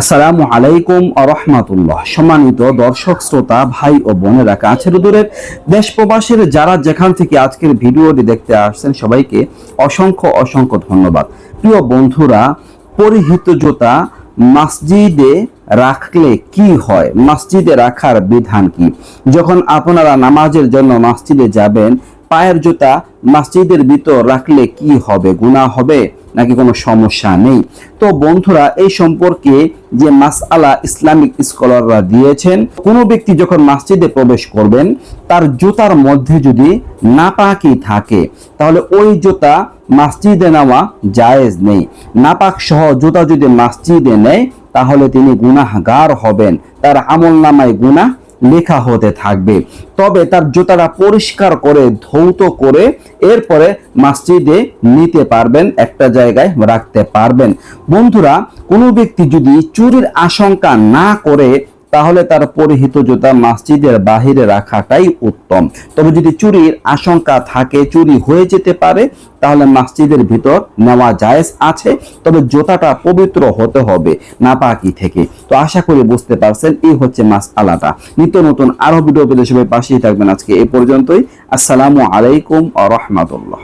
আসসালামু আলাইকুম রহমাতুল্লাহ। সম্মানিত দর্শক, শ্রোতা, ভাই ও বোনেরা, কাছের দূরের দেশ প্রবাসের যারা যেখান থেকে আজকের ভিডিওটি দেখতে আসছেন, সবাইকে অসংখ্য অসংখ্য ধন্যবাদ। প্রিয় বন্ধুরা, পরিহিত জোতা মসজিদে রাখলে কি হয়? মসজিদে রাখার বিধান কি? যখন আপনারা নামাজের জন্য মসজিদে যাবেন পায়ের জুতা মসজিদের ভিতর রাখলে কি হবে? গুনাহ হবে নাকি কোনো সমস্যা নেই? তো বন্ধুরা, এই সম্পর্কে যে মাসআলা ইসলামিক স্কলাররা দিয়েছেন, কোনো ব্যক্তি যখন মসজিদে প্রবেশ করবেন, তার জুতার মধ্যে যদি নাপাকি থাকে, তাহলে ওই জুতা মসজিদে নেওয়া জায়েজ নেই। নাপাক সহ জুতা যদি মসজিদে নেয়, তাহলে তিনি গুনাহগার হবেন। তার আমল নামায় গুনাহ লেখা হতে থাকবে। তবে তার জুতাটা পরিষ্কার করে, ধৌত করে এরপরে মাসজিদে নিতে পারবেন, একটা জায়গায় রাখতে পারবেন। বন্ধুরা, কোনো ব্যক্তি যদি চুরির আশঙ্কা না করে তাহলে তার পরিহিত জুতা মসজিদের বাহিরে রাখাটাই উত্তম। তবে যদি চুরির আশঙ্কা থাকে, চুরি হয়ে যেতে পারে, তাহলে মসজিদের ভিতর নেওয়া জায়েজ আছে। তবে জুতাটা পবিত্র হতে হবে নাপাকি থেকে। তো আশা করি বুঝতে পারছেন, এই হচ্ছে মাস আলাটা নিত্য নতুন আরও ভিডিও পেতে সবাই পাশেই থাকবেন আজকে এই পর্যন্তই। আসসালামু আলাইকুম আ রহমাতুল্লাহ।